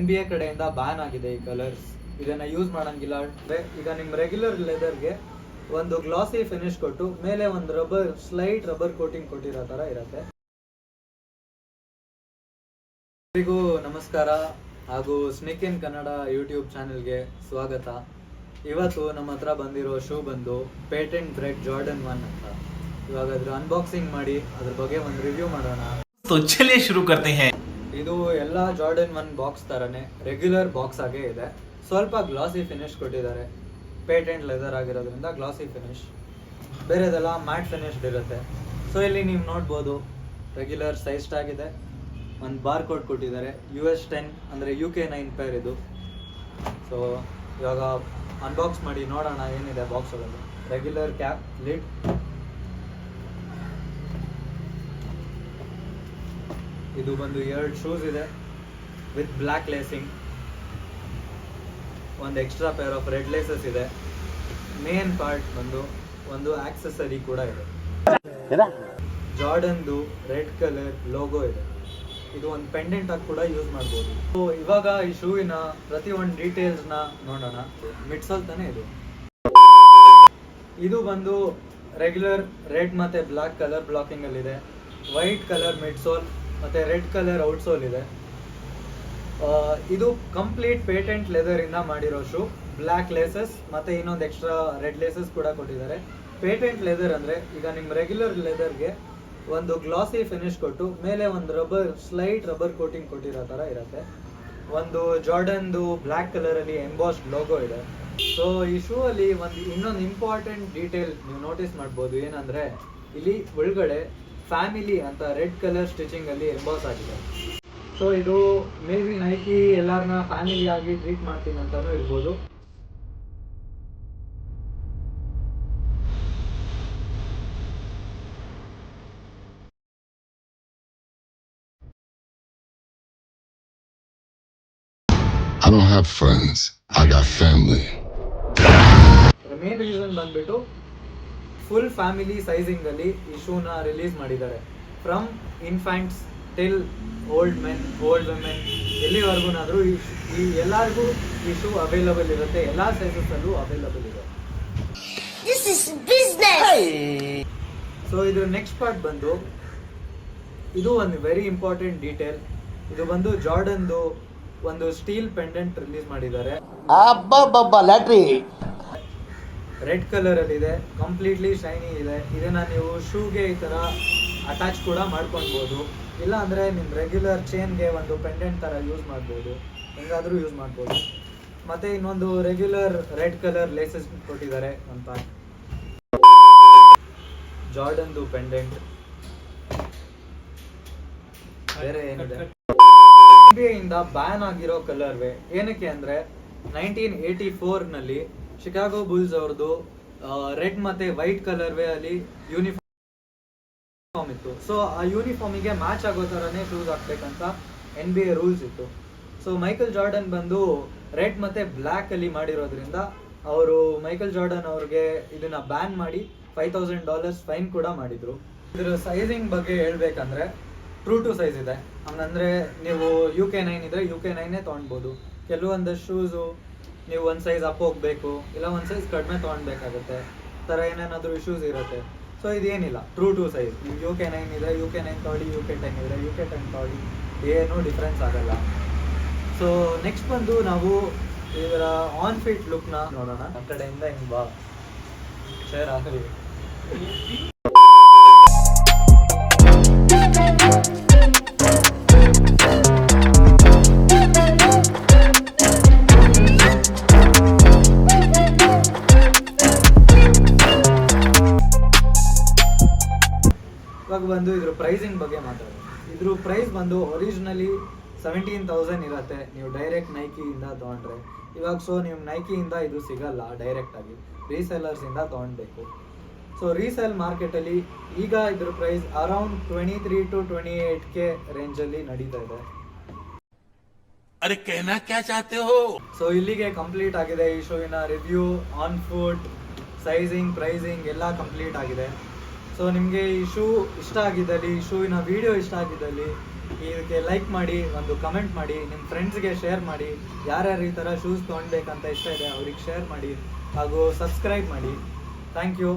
N B A ಕಡೆಯಿಂದ ban ಆಗಿದೆ ಈ ಕಲರ್ಸ್ ಇದನ್ನ ಯೂಸ್ ಮಾಡಂಗಿಲ್ಲ. ಈಗ ನಿಮ್ ರೆಗ್ಯುಲರ್ ಲೆದರ್ಗೆ ಒಂದು ಗ್ಲಾಸಿ ಫಿನಿಶ್ ಕೊಟ್ಟು ಮೇಲೆ ಒಂದು ರಬ್ಬರ್ ಸ್ಲೈಟ್ ರಬ್ಬರ್ ಕೋಟಿಂಗ್ ಕೊಟ್ಟಿರೋ ತರ ಇರುತ್ತೆ. ಎಲ್ರಿಗೂ ನಮಸ್ಕಾರ. ಹಾಗೂ ಸ್ನಿಕ್ ಇನ್ ಕನ್ನಡ ಯೂಟ್ಯೂಬ್ ಚಾನೆಲ್ಗೆ ಸ್ವಾಗತ. ಇವತ್ತು ನಮ್ಮ ಹತ್ರ ಬಂದಿರೋ ಶೂ ಬಂದು ಪೇಟೆಂಟ್ ಬ್ರೆಡ್ ಜಾರ್ಡನ್ ಒನ್ ಅಂತ. ಇವಾಗ ಅದ್ರ ಅನ್ಬಾಕ್ಸಿಂಗ್ ಮಾಡಿ ಅದ್ರ ಬಗ್ಗೆ ಒಂದು ರಿವ್ಯೂ ಮಾಡೋಣ. तो ಇದು ಎಲ್ಲ ಜಾರ್ಡನ್ ಒನ್ ಬಾಕ್ಸ್ ತರಾನೇ ರೆಗ್ಯುಲರ್ ಬಾಕ್ಸ್ ಆಗೇ ಇದೆ. ಸ್ವಲ್ಪ ಗ್ಲಾಸಿ ಫಿನಿಶ್ ಕೊಟ್ಟಿದ್ದಾರೆ. ಪೇಟೆಂಟ್ ಲೆದರ್ ಆಗಿರೋದ್ರಿಂದ ಗ್ಲಾಸಿ ಫಿನಿಶ್ ಬೇರೆದೆಲ್ಲ ಮ್ಯಾಟ್ ಫಿನಿಶ್ಡ್ ಇರುತ್ತೆ. ಸೊ ಇಲ್ಲಿ ನೀವು ನೋಡ್ಬೋದು ರೆಗ್ಯುಲರ್ ಸೈಸ್ಟ್ ಆಗಿದೆ. ಒಂದು ಬಾರ್ ಕೋಡ್ ಕೊಟ್ಟಿದ್ದಾರೆ. ಯು ಎಸ್ ಟೆನ್ ಅಂದರೆ ಯು ಕೆ ನೈನ್ ಪೇರ್ ಇದು. ಸೊ ಇವಾಗ ಅನ್ಬಾಕ್ಸ್ ಮಾಡಿ ನೋಡೋಣ ಏನಿದೆ ಬಾಕ್ಸ್ ಒಳಗೆ ರೆಗ್ಯುಲರ್ ಕ್ಯಾಪ್ ಲಿಡ್ ಇದು ಬಂದು ಎರಡು ಶೂಸ್ ಇದೆ ವಿತ್ ಬ್ಲ್ಯಾಕ್ ಲೇಸಿಂಗ್ ಒಂದು extra pair of red laces ಇದೆ. ಮೇನ್ ಪಾರ್ಟ್ ಬಂದು ಒಂದು ಆಕ್ಸೆಸರಿ ಕೂಡ ಇದೆ. ಜಾರ್ಡನ್ದು ರೆಡ್ ಕಲರ್ ಲೋಗೋ ಇದೆ. ಇದು ಒಂದು ಪೆಂಡೆಂಟ್ ಆಗಿ ಕೂಡ ಯೂಸ್ ಮಾಡ್ಬೋದು. ಸೊ ಇವಾಗ ಈ ಶೂವಿನ ಪ್ರತಿ ಒಂದು ಡೀಟೇಲ್ಸ್ನ ನೋಡೋಣ. ಮಿಡ್ಸಲ್ ತಾನೇ ಇದು? ಇದು ಬಂದು ರೆಗ್ಯುಲರ್ ರೆಡ್ ಮತ್ತು ಬ್ಲಾಕ್ ಕಲರ್ ಬ್ಲಾಕಿಂಗಲ್ಲಿದೆ ಅಲ್ಲಿ ಇದೆ ವೈಟ್ ಕಲರ್ ಮಿಡ್ ಸೋಲ್ ಮತ್ತೆ ರೆಡ್ ಕಲರ್ ಔಟ್ಸೋಲ್ ಇದೆ. ಇದು ಕಂಪ್ಲೀಟ್ ಪೇಟೆಂಟ್ ಲೆದರ್ ಇಂದ ಮಾಡಿರೋ ಶೂ ಬ್ಲ್ಯಾಕ್ ಲೇಸಸ್ ಮತ್ತೆ ಇನ್ನೊಂದು ಎಕ್ಸ್ಟ್ರಾ ರೆಡ್ ಲೇಸಸ್ ಕೂಡ ಕೊಟ್ಟಿದ್ದಾರೆ. ಪೇಟೆಂಟ್ ಲೆದರ್ ಅಂದ್ರೆ ಈಗ ನಿಮ್ ರೆಗ್ಯುಲರ್ ಲೆದರ್ಗೆ ಒಂದು ಗ್ಲಾಸಿ ಫಿನಿಶ್ ಕೊಟ್ಟು ಮೇಲೆ ಒಂದು ರಬ್ಬರ್ ಸ್ಲೈಟ್ ರಬ್ಬರ್ ಕೋಟಿಂಗ್ ಕೊಟ್ಟಿರೋ ತರ ಇರುತ್ತೆ. ಒಂದು ಜಾರ್ಡನ್ದು ಬ್ಲ್ಯಾಕ್ ಕಲರ್ ಅಲ್ಲಿ ಎಂಬಾಸ್ಡ್ ಲೋಗೋ ಇದೆ. ಸೊ ಈ ಶೂ ಅಲ್ಲಿ ಒಂದು ಇನ್ನೊಂದು ಇಂಪಾರ್ಟೆಂಟ್ ಡೀಟೇಲ್ ನೀವು ನೋಟಿಸ್ ಮಾಡ್ಬೋದು. ಏನಂದ್ರೆ, ಇಲ್ಲಿ ಒಳಗಡೆ ಫ್ಯಾಮಿಲಿ ಅಂತ ರೆಡ್ ಕಲರ್ ಸ್ಟಿಚಿಂಗ್ ಅಲ್ಲಿ ಎಂಬಾಸ್ ಆಗಿದೆ ಸೊ ಇದು ಮೇ ಬಿ ನೈಕಿ ಎಲ್ಲರನ್ನ ಫ್ಯಾಮಿಲಿಯಾಗಿ ಟ್ರೀಟ್ ಮಾಡ್ತೀನಿ ಅಂತಾನೂ ಇರ್ಬೋದು I don't have friends. I got family. Main reason ಬಂದ್ಬಿಟ್ಟು ಫುಲ್ ಫ್ಯಾಮಿಲಿ ಸೈಜಿಂಗ್ ಅಲ್ಲಿ ಈ ಶೂನ ರಿಲೀಸ್ ಮಾಡಿದ್ದಾರೆ. From infants till old men old women ಎಲ್ಲಿವರೆಗೂನಾದ್ರೂ ಈ ಈ ಎಲ್ಲರಿಗೂ ಈ ಶೂ ಅವೈಲಬಲ್ ಇರುತ್ತೆ. ಎಲ್ಲಾ ಸೈಜಸ್ ಅಲ್ಲೂ ಅವೈಲಬಲ್ ಇದೆ. This is business. ಸೊ ಇದ್ರ ನೆಕ್ಸ್ಟ್ ಪಾರ್ಟ್ ಬಂದು ಇದು ಒಂದು ವೆರಿ ಇಂಪಾರ್ಟೆಂಟ್ ಡೀಟೇಲ್ ಇದು ಬಂದು ಜಾರ್ಡನ್ದು ಒಂದು ಸ್ಟೀಲ್ ಪೆಂಡೆಂಟ್ ರಿಲೀಸ್ ಮಾಡಿದ್ದಾರೆ. ರೆಡ್ ಕಲರ್ ಅಲ್ಲಿ ಇದೆ ಕಂಪ್ಲೀಟ್ಲಿ ಶೈನಿ ಇದೆ. ಇದನ್ನು ನೀವು ಶೂಗೆ ಈ ಥರ ಅಟ್ಯಾಚ್ ಕೂಡ ಮಾಡ್ಕೊಳ್ಬೋದು. ಇಲ್ಲ ಅಂದ್ರೆ ನಿಮ್ ರೆಗ್ಯುಲರ್ ಚೈನ್ಗೆ ಒಂದು ಪೆಂಡೆಂಟ್ ಥರ ಯೂಸ್ ಮಾಡ್ಬೋದು. ಹೆಂಗಾದರೂ ಯೂಸ್ ಮಾಡ್ಬೋದು. ಮತ್ತು ಇನ್ನೊಂದು ರೆಗ್ಯುಲರ್ ರೆಡ್ ಕಲರ್ ಲೇಸಸ್ ಕೊಟ್ಟಿದ್ದಾರೆ ಒಂದು ಪಾರ್ಟ್ ಜಾರ್ಡನ್ದು ಪೆಂಡೆಂಟ್ ಬೇರೆ ಏನಿದೆ? ಇಂದ ಬ್ಯಾನ್ ಆಗಿರೋ ಕಲರ್ವೇ ಏನಕ್ಕೆ ಅಂದರೆ ನೈನ್ಟೀನ್ ಏಯ್ಟಿ ಫೋರ್ನಲ್ಲಿ ಶಿಕಾಗೋ ಬುಲ್ಸ್ ಅವ್ರದ್ದು ರೆಡ್ ಮತ್ತೆ ವೈಟ್ ಕಲರ್ ವೇ ಅಲ್ಲಿ ಯೂನಿಫಾರ್ಮ್ ಇತ್ತು. ಸೊ ಆ ಯೂನಿಫಾರ್ಮಿಗೆ ಮ್ಯಾಚ್ ಆಗೋ ತರನೇ ಶೂಸ್ ಹಾಕ್ಬೇಕಂತ ಎನ್ ಬಿ ಎ ರೂಲ್ಸ್ ಇತ್ತು. ಸೊ ಮೈಕಲ್ ಜಾರ್ಡನ್ ಬಂದು ರೆಡ್ ಮತ್ತೆ ಬ್ಲ್ಯಾಕ್ ಅಲ್ಲಿ ಮಾಡಿರೋದ್ರಿಂದ ಅವರು ಮೈಕಲ್ ಜಾರ್ಡನ್ ಅವ್ರಿಗೆ ಇದನ್ನ ಬ್ಯಾನ್ ಮಾಡಿ ಫೈವ್ ತೌಸಂಡ್ ಡಾಲರ್ಸ್ ಫೈನ್ ಕೂಡ ಮಾಡಿದ್ರು. ಇದರ ಸೈಜಿಂಗ್ ಬಗ್ಗೆ ಹೇಳ್ಬೇಕಂದ್ರೆ ಟ್ರೂ ಟು ಸೈಜ್ ಇದೆ. ಅಂದ್ರೆ ನೀವು ಯು ಕೆ ನೈನ್ ಇದ್ರೆ ಯು ಕೆ ನೈನೇ ತೊಗೊಳ್ಬೋದು ಕೆಲವೊಂದು ಶೂಸು ನೀವು ಒಂದು ಸೈಜ್ ಅಪ್ ಹೋಗ್ಬೇಕು, ಇಲ್ಲ ಒಂದು ಸೈಜ್ ಕಡಿಮೆ ತೊಗೊಳ್ಬೇಕಾಗುತ್ತೆ ಥರ ಏನೇನಾದರೂ ಇಶ್ಯೂಸ್ ಇರುತ್ತೆ. So ಇದೇನಿಲ್ಲ. True to size U K nine ಇದೆ ಯು ಕೆ ನೈನ್ ತೊಗೊಳ್ಳಿ ಯು ಕೆ ಟೆನ್ ಇದೆ ಯು ಕೆ ಟೆನ್ ತೊಗೊಳ್ಳಿ, ಏನೂ ಡಿಫ್ರೆನ್ಸ್ ಆಗಲ್ಲ. ಸೊ ನೆಕ್ಸ್ಟ್ ಬಂದು ನಾವು ಇದರ ಆನ್ ಫಿಟ್ ಲುಕ್ನ ನೋಡೋಣ. ಆ ಕಡೆಯಿಂದ ಹಿಂಗೆ ಬಾ. ಶೇರ್ ಆಗಲಿ ಇವಾಗ ಬಂದು ಇದ್ರ ಪ್ರೈಸಿಂಗ್ ಬಗ್ಗೆ ಮಾತಾಡೋದು ಇದ್ರ ಪ್ರೈಸ್ ಬಂದು ಒರಿಜಿನಲಿ ಸೆವೆಂಟೀನ್ ತೌಸಂಡ್ ಇರತ್ತೆ. ನೀವು ಡೈರೆಕ್ಟ್ ನೈಕಿಯಿಂದ ತೊಗೊಂಡ್ರೆ. ಇವಾಗ ಸೊ ನೀವು ನೈಕಿಯಿಂದ ಇದು ಸಿಗಲ್ಲ ಡೈರೆಕ್ಟಾಗಿ ರೀಸೆಲ್ಲರ್ಸಿಂದ ತೊಗೊಳ್ಬೇಕು ಸೊ ರೀಸೇಲ್ ಮಾರ್ಕೆಟಲ್ಲಿ ಈಗ ಇದ್ರ price around twenty three to twenty eight K ರೇಂಜಲ್ಲಿ ನಡೀತಾ ಇದೆ. ಸೊ ಇಲ್ಲಿಗೆ ಕಂಪ್ಲೀಟ್ ಆಗಿದೆ ಈ ಶೋವಿನ review on foot sizing pricing ಎಲ್ಲ ಕಂಪ್ಲೀಟ್ ಆಗಿದೆ. ಸೊ ನಿಮಗೆ ಈ ಶೂ ಇಷ್ಟ ಆಗಿದ್ದಲ್ಲಿ, ಈ ಶೂವಿನ ವಿಡಿಯೋ ಇಷ್ಟ ಆಗಿದ್ದಲ್ಲಿ, ಇದಕ್ಕೆ ಲೈಕ್ ಮಾಡಿ, ಒಂದು ಕಮೆಂಟ್ ಮಾಡಿ ನಿಮ್ಮ ಫ್ರೆಂಡ್ಸ್ಗೆ ಶೇರ್ ಮಾಡಿ, ಯಾರ್ಯಾರು ಈ ಥರ ಶೂಸ್ ತೊಗೊಳ್ಬೇಕಂತ ಇಷ್ಟ ಇದೆ, ಅವ್ರಿಗೆ ಶೇರ್ ಮಾಡಿ, ಹಾಗೂ ಸಬ್ಸ್ಕ್ರೈಬ್ ಮಾಡಿ. Thank you